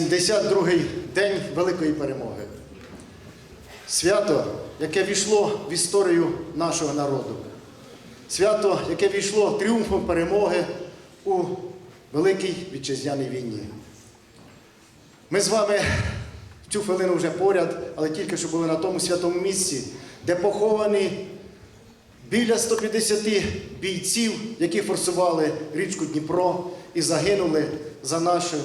72-й день Великої перемоги. Свято, яке війшло в історію нашого народу. Свято, яке війшло тріумфом перемоги у Великій Вітчизняній війні. Ми з вами в цю хвилину вже поряд, але тільки що були на тому святому місці, де поховані біля 150 бійців, які форсували річку Дніпро і загинули за наше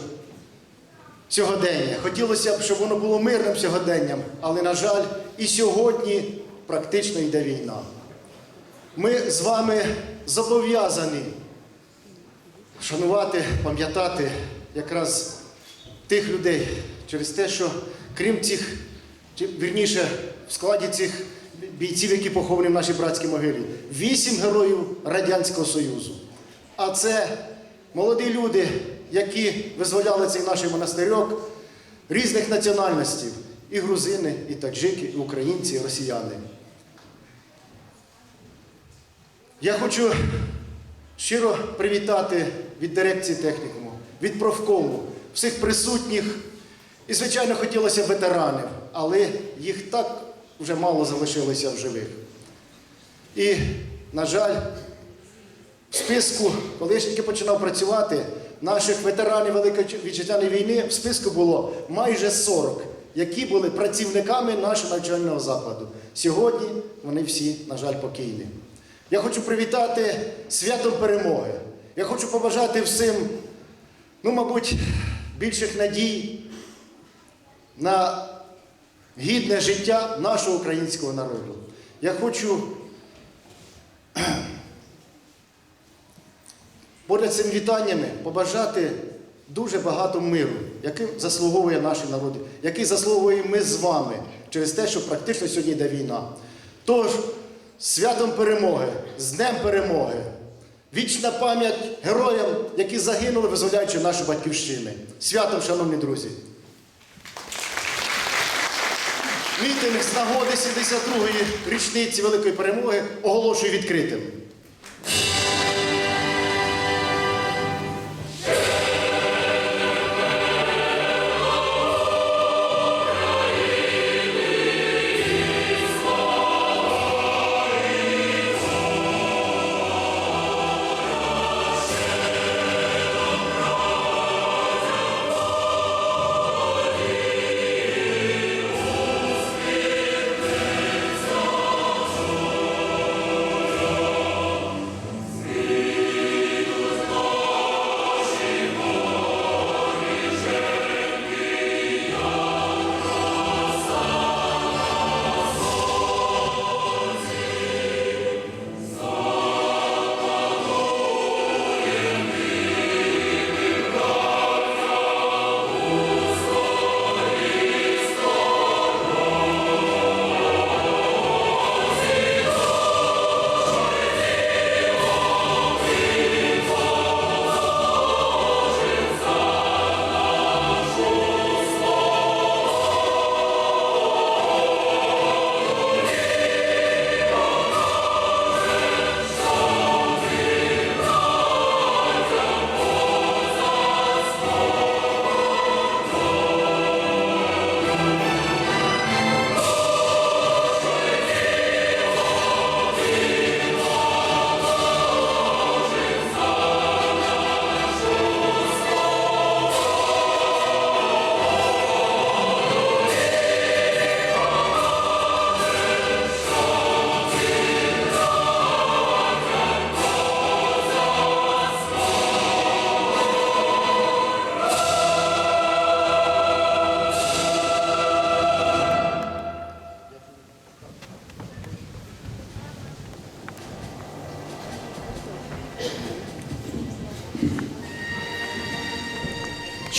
сьогодення. Хотілося б, щоб воно було мирним сьогоденням, але, на жаль, і сьогодні практично йде війна. Ми з вами зобов'язані шанувати, пам'ятати якраз тих людей через те, що крім цих, вірніше, в складі цих бійців, які поховані в нашій братській могилі, вісім героїв Радянського Союзу. А це молоді люди, які визволяли цей наш монастирьок різних національностей. І грузини, і таджики, і українці, і росіяни. Я хочу щиро привітати від дирекції технікуму, від профкому, всіх присутніх. І, звичайно, хотілося ветеранів, але їх так вже мало залишилося в живих. І, на жаль, в списку, коли я починав працювати, наших ветеранів Великої Вітчизняної війни в списку було майже 40, які були працівниками нашого навчального закладу. Сьогодні вони всі, на жаль, покійні. Я хочу привітати святом перемоги. Я хочу побажати всім, ну, мабуть, більших надій на гідне життя нашого українського народу. Я хочу поряд з цими вітаннями побажати дуже багато миру, який заслуговує наш народ, який заслуговуємо ми з вами через те, що практично сьогодні йде війна. Тож, святом перемоги, з Днем перемоги, вічна пам'ять героям, які загинули, визволяючи нашу батьківщину. Святом, шановні друзі! Мітинг з нагоди 72-ї річниці Великої перемоги оголошую відкритим.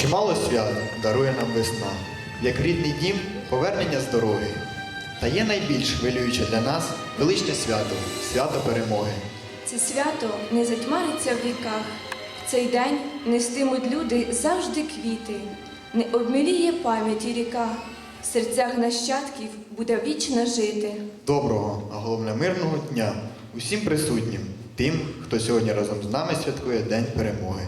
Чимало свят дарує нам весна, як рідний дім повернення з дороги. Та є найбільш хвилююче для нас величне свято свято перемоги. Це свято не затьмариться в віках. В цей день нестимуть люди завжди квіти, не обміліє пам'яті ріка. В серцях нащадків буде вічно жити. Доброго, а головне мирного дня усім присутнім, тим, хто сьогодні разом з нами святкує День перемоги.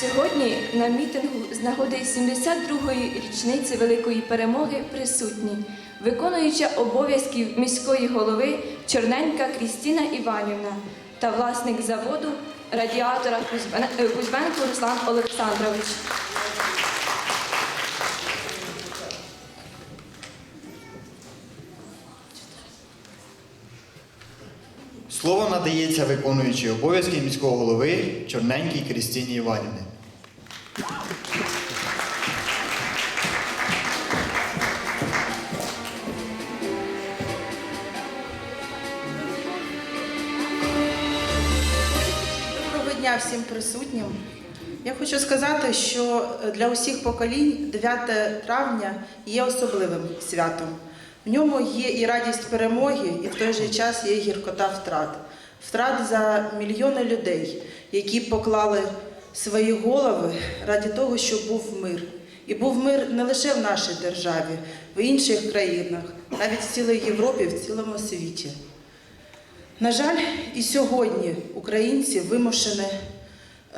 Сьогодні на мітингу з нагоди 72-ї річниці Великої перемоги присутні виконуюча обов'язків міської голови Чорненька Крістіна Іванівна та власник заводу радіатора е, Руслан Олександрович. Слово надається виконуючій обов'язки міського голови Чорненькій Крістіні Іванівні. Доброго дня всім присутнім. Я хочу сказати, що для усіх поколінь 9 травня є особливим святом. В ньому є і радість перемоги, і в той же час є гіркота втрат. Втрат за мільйони людей, які поклали свої голови раді того, щоб був мир. І був мир не лише в нашій державі, в інших країнах, навіть в цілій Європі, в цілому світі. На жаль, і сьогодні українці вимушені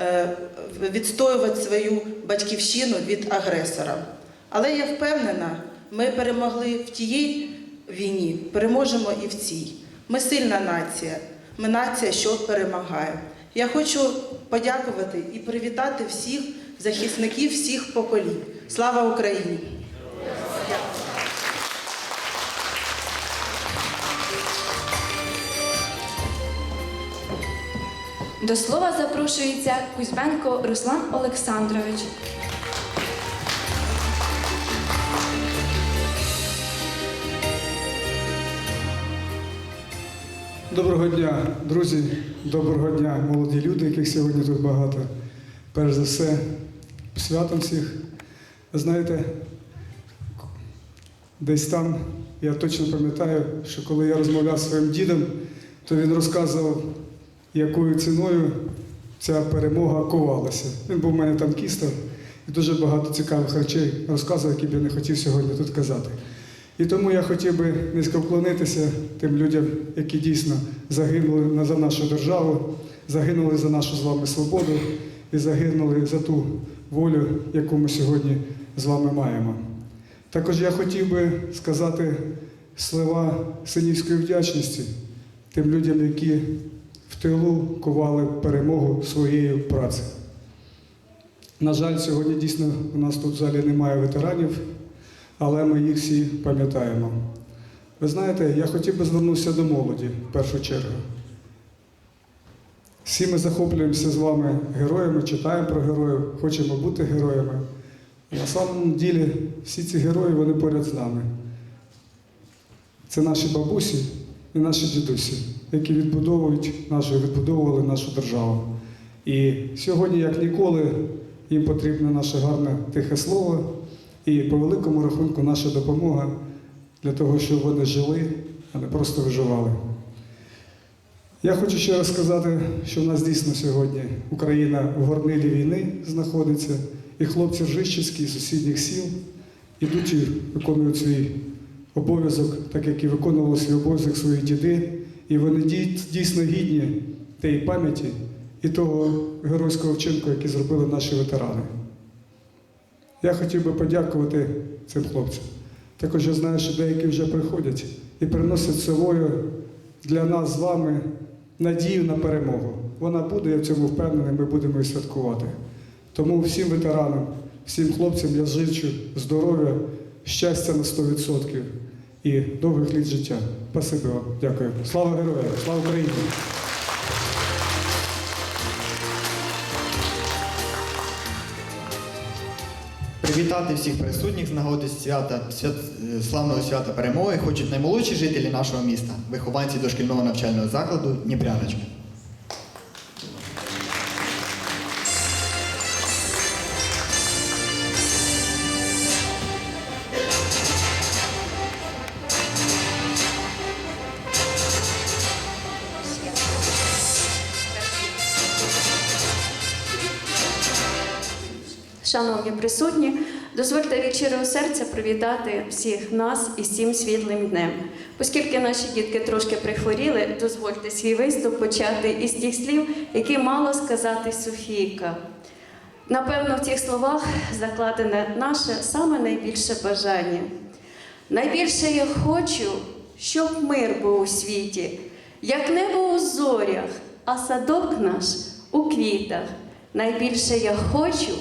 е, відстоювати свою батьківщину від агресора. Але я впевнена, ми перемогли в тієї війні, переможемо і в цій. Ми сильна нація, ми нація, що перемагає. Я хочу подякувати і привітати всіх захисників всіх поколінь. Слава Україні! До слова запрошується Кузьменко Руслан Олександрович. Доброго дня, друзі, доброго дня, молоді люди, яких сьогодні тут багато. Перш за все, святом всіх. Знаєте, десь там, я точно пам'ятаю, що коли я розмовляв зі своїм дідом, то він розказував, якою ціною ця перемога ковалася. Він був у мене танкістом і дуже багато цікавих речей розказував, які б я не хотів сьогодні тут казати. І тому я хотів би низько вклонитися тим людям, які дійсно загинули за нашу державу, загинули за нашу з вами свободу і загинули за ту волю, яку ми сьогодні з вами маємо. Також я хотів би сказати слова синівської вдячності тим людям, які в тилу ковали перемогу своєю працею. На жаль, сьогодні дійсно у нас тут в залі немає ветеранів, але ми їх всі пам'ятаємо. Ви знаєте, я хотів би звернутися до молоді в першу чергу. Всі ми захоплюємося з вами героями, читаємо про героїв, хочемо бути героями. На самому ділі всі ці герої вони поряд з нами. Це наші бабусі і наші дідусі, які відбудовують нашу, відбудовували нашу державу. І сьогодні, як ніколи, їм потрібне наше гарне тихе слово і по великому рахунку наша допомога для того, щоб вони жили, а не просто виживали. Я хочу ще раз сказати, що в нас дійсно сьогодні Україна в горнилі війни знаходиться, і хлопці Ржищівські з сусідніх сіл ідуть і виконують свій обов'язок, так як і виконували свій обов'язок свої діди, і вони дійсно гідні тієї пам'яті і того геройського вчинку, який зробили наші ветерани. Я хотів би подякувати цим хлопцям. Також я знаю, що деякі вже приходять і приносять собою для нас з вами надію на перемогу. Вона буде, я в цьому впевнений, ми будемо її святкувати. Тому всім ветеранам, всім хлопцям я зичу здоров'я, щастя на 100% і довгих літ життя. Спасибі вам. Дякую. Слава героям! Слава Україні! Привітати всіх присутніх з нагоди свята, свят, е, славного свята перемоги хочуть наймолодші жителі нашого міста, вихованці дошкільного навчального закладу Дніпряночка. Шановні присутні, дозвольте від щирого серця привітати всіх нас із цим світлим днем. Оскільки наші дітки трошки прихворіли, дозвольте свій виступ почати із тих слів, які мало сказати Софійка. Напевно, в цих словах закладене наше саме найбільше бажання. Найбільше я хочу, щоб мир був у світі, як небо у зорях, а садок наш у квітах. Найбільше я хочу,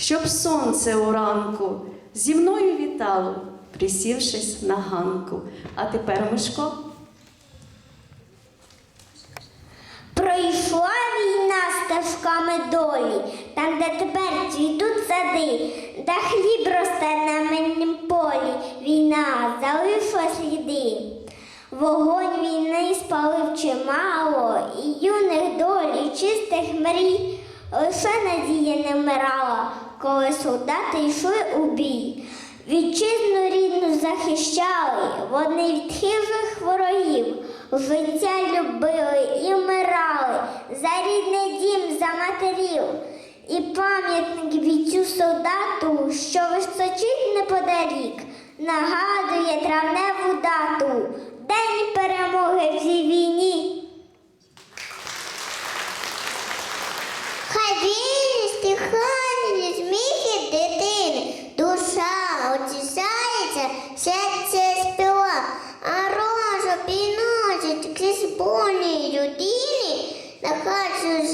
щоб сонце уранку зі мною вітало, присівшись на ганку. А тепер Мишко. Пройшла війна стежками долі, там, де тепер цвітуть сади, де хліб росте на мильнім полі, війна залишила сліди. Вогонь війни спалив чимало, і юних доль, і чистих мрій. Лише надія не вмирала, коли солдати йшли у бій. Вітчизну рідну захищали, вони від хижих ворогів, життя любили і вмирали за рідний дім, за матерів. І пам'ятник вітцю солдату, що височить неподалік, нагадує травневу дату, День перемоги в цій війні. Хай вільні стихані сміхи дитини, душа очищається, серце співа, а рожа підносить крізь больні на нехай цю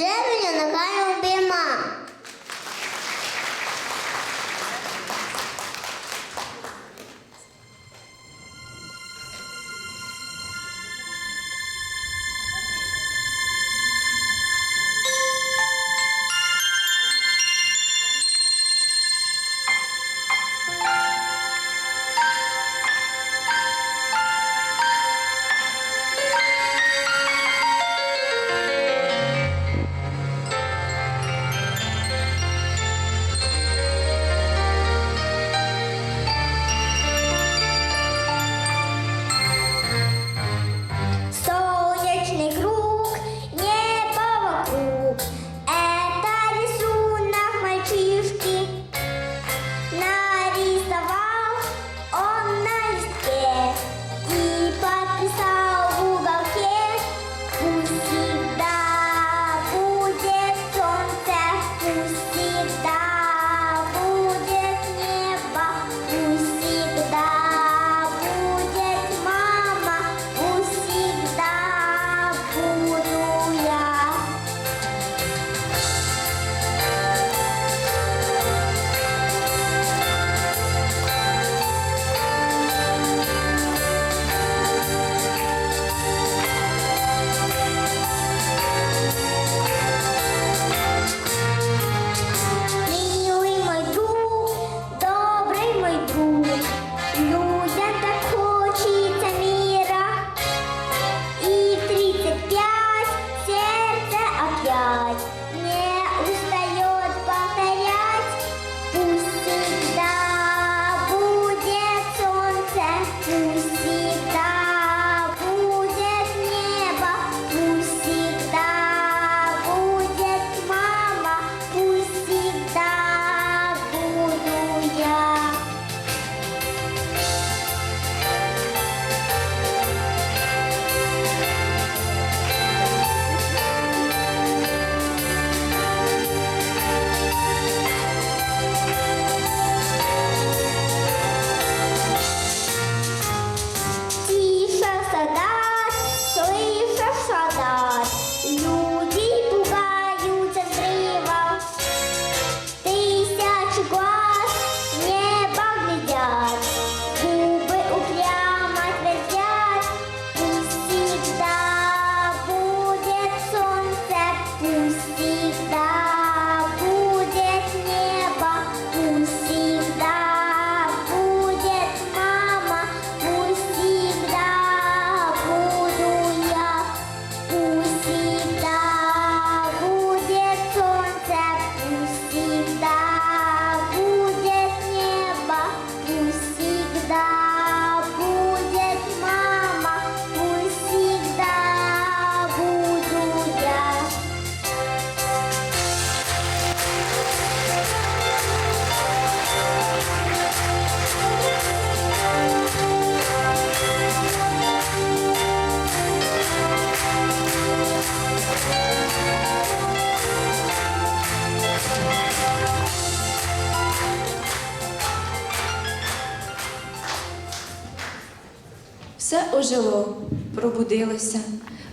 ожило, пробудилося,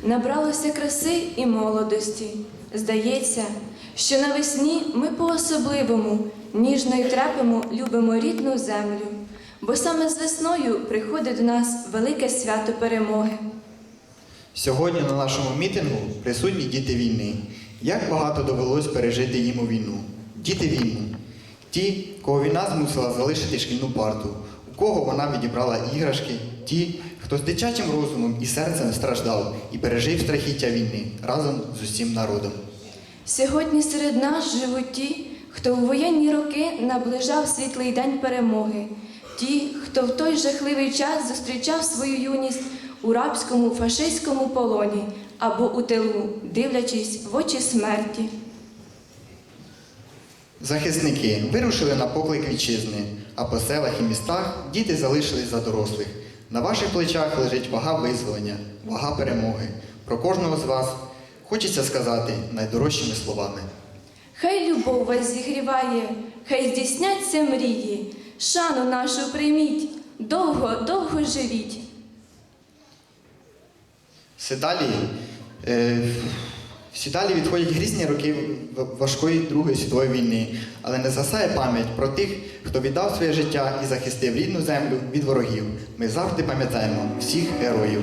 набралося краси і молодості. Здається, що навесні ми по-особливому ніжно й трепемо любимо рідну землю, бо саме з весною приходить до нас велике свято перемоги. Сьогодні на нашому мітингу присутні діти війни. Як багато довелось пережити їм у війну. Діти війни. Ті, кого війна змусила залишити шкільну парту, у кого вона відібрала іграшки, ті, хто з дитячим розумом і серцем страждав і пережив страхіття війни разом з усім народом. Сьогодні серед нас живуть ті, хто у воєнні роки наближав світлий день перемоги, ті, хто в той жахливий час зустрічав свою юність у рабському фашистському полоні або у тилу, дивлячись в очі смерті. Захисники вирушили на поклик вітчизни, а по селах і містах діти залишились за дорослих. На ваших плечах лежить вага визволення, вага перемоги. Про кожного з вас хочеться сказати найдорожчими словами. Хай любов вас зігріває, хай здійсняться мрії, шану нашу прийміть, довго, довго живіть. Все далі, е, всі далі відходять грізні роки важкої Другої світової війни, але не згасає пам'ять про тих, хто віддав своє життя і захистив рідну землю від ворогів. Ми завжди пам'ятаємо всіх героїв.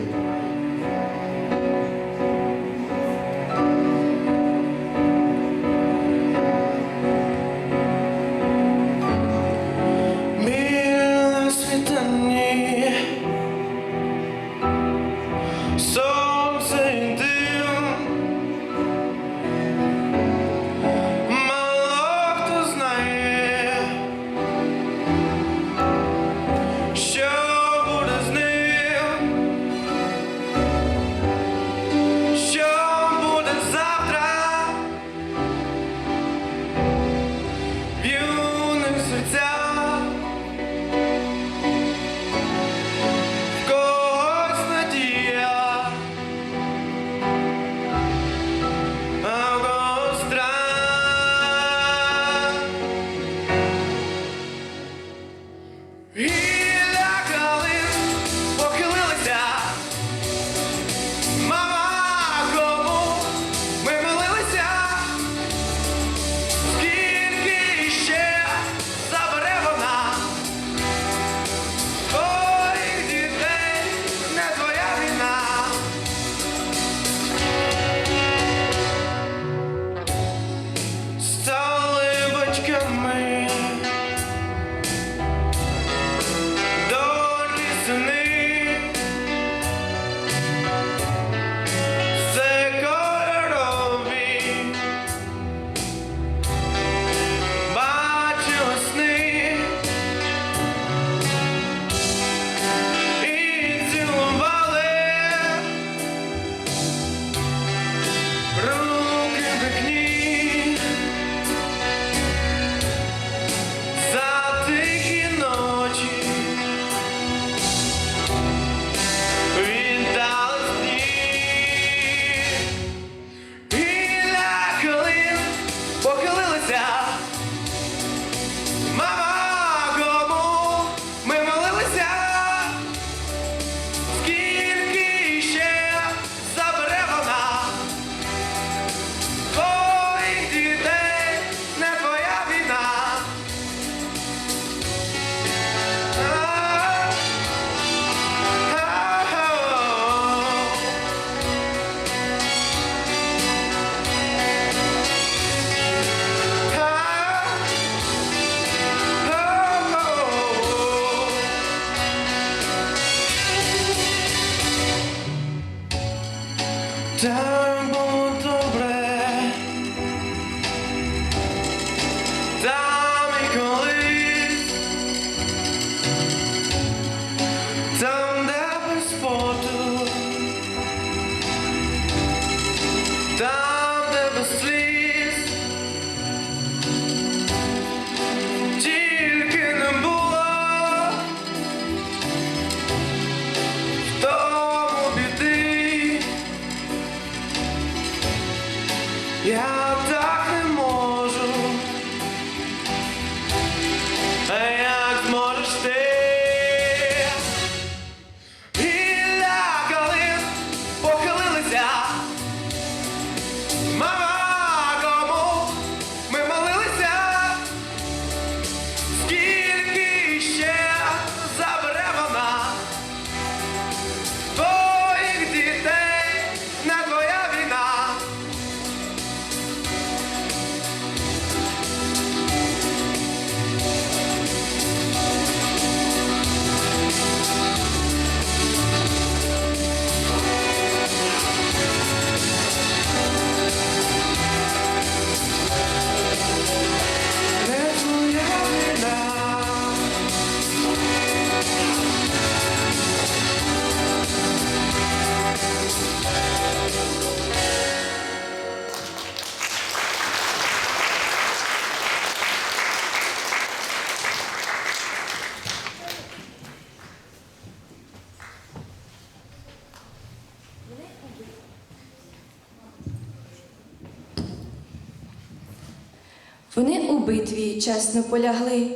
Битві чесно полягли,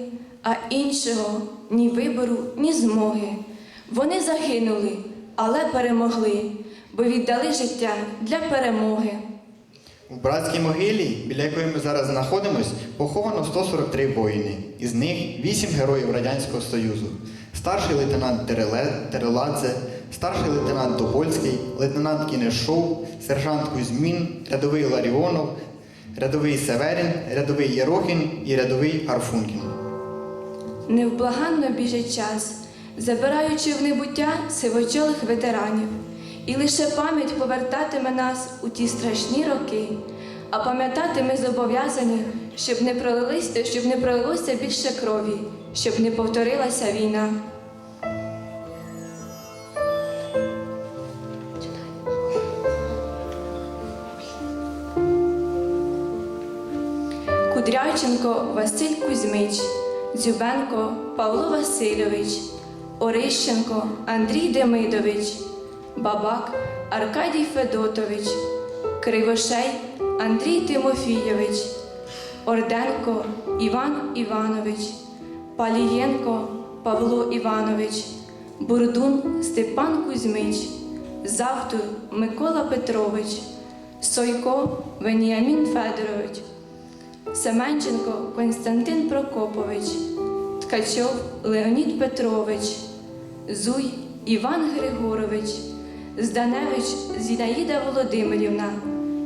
а іншого ні вибору, ні змоги. Вони загинули, але перемогли, бо віддали життя для перемоги. У братській могилі, біля якої ми зараз знаходимось, поховано 143 воїни. Із них 8 героїв Радянського Союзу. Старший лейтенант Тереладзе, старший лейтенант Тобольський, лейтенант Кінешов, сержант Кузьмін, рядовий Ларіонов, рядовий Северін, рядовий Єрохін і рядовий Гарфункін. Невблаганно біжить час, забираючи в небуття сивочолих ветеранів, і лише пам'ять повертатиме нас у ті страшні роки. А пам'ятати ми зобов'язані, щоб не пролилось, щоб не пролилося більше крові, щоб не повторилася війна. Кудрявченко Василь Кузьмич, Дзюбенко Павло Васильович, Орищенко Андрій Демидович, Бабак Аркадій Федотович, Кривошей Андрій Тимофійович, Орденко Іван Іванович, Палієнко Павло Іванович, Бурдун Степан Кузьмич, Завтур Микола Петрович, Сойко Веніамін Федорович. Семенченко Константин Прокопович, Ткачов Леонід Петрович, Зуй Іван Григорович, Зданевич Зінаїда Володимирівна,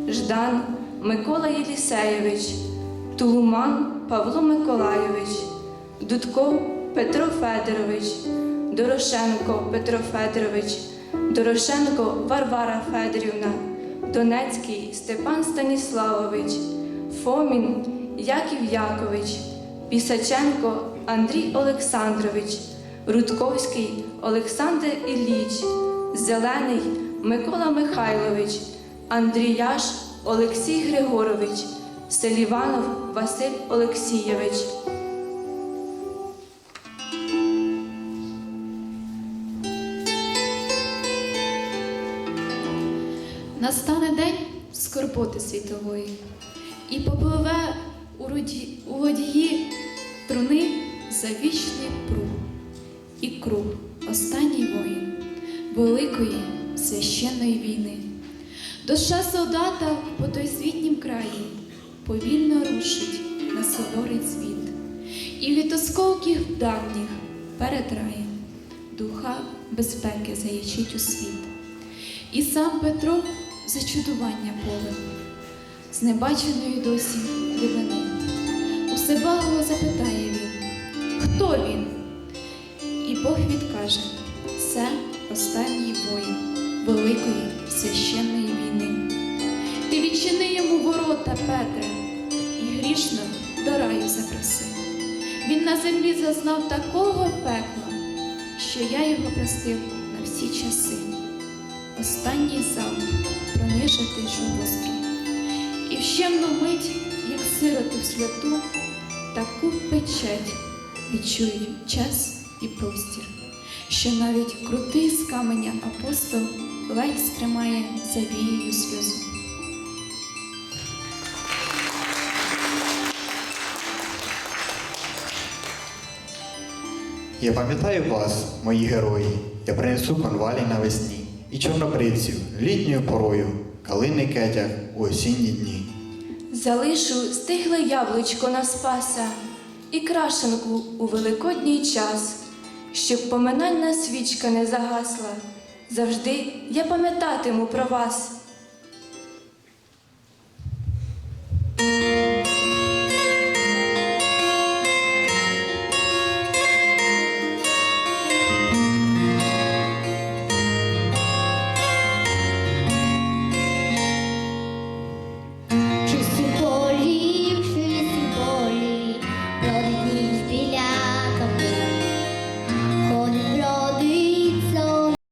Ждан Микола Єлісеєвич, Тулуман Павло Миколайович, Дудков Петро Федорович, Дорошенко Петро Федорович, Дорошенко Варвара Федорівна, Донецький Степан Станіславович, Фомін Яків Якович, Пісаченко Андрій Олександрович, Рудковський Олександр Ілліч, Зелений Микола Михайлович, Андріяш Олексій Григорович, Селіванов Василь Олексійович. Настане день скорботи світової, і попливе у, водії труни завічний пруг, і круг останній воїн великої священної війни. Душа солдата по той світнім краї повільно рушить на суворий світ, і від осколків давніх перед раєм духа безпеки заячить у світ. І сам Петро зачудування поле, з небаченої досі дивини. Усебаго запитає він, хто він? І Бог відкаже, це останній воїн великої священної війни. Ти відчини йому ворота, Петре, і грішно до раю запроси. Він на землі зазнав такого пекла, що я його простив на всі часи останній залп пронижити жовоски. І в щемну мить, як сироти в святу, таку печать відчують час і простір, що навіть крутий з каменя апостол ледь стримає завією сльозу. Я пам'ятаю вас, мої герої. Я принесу конвалі навесні і чорнобривців літньою порою, калини кетях у осінні дні. Залишу стигле яблучко на спаса і крашенку у великодній час, щоб поминальна свічка не загасла. Завжди я пам'ятатиму про вас,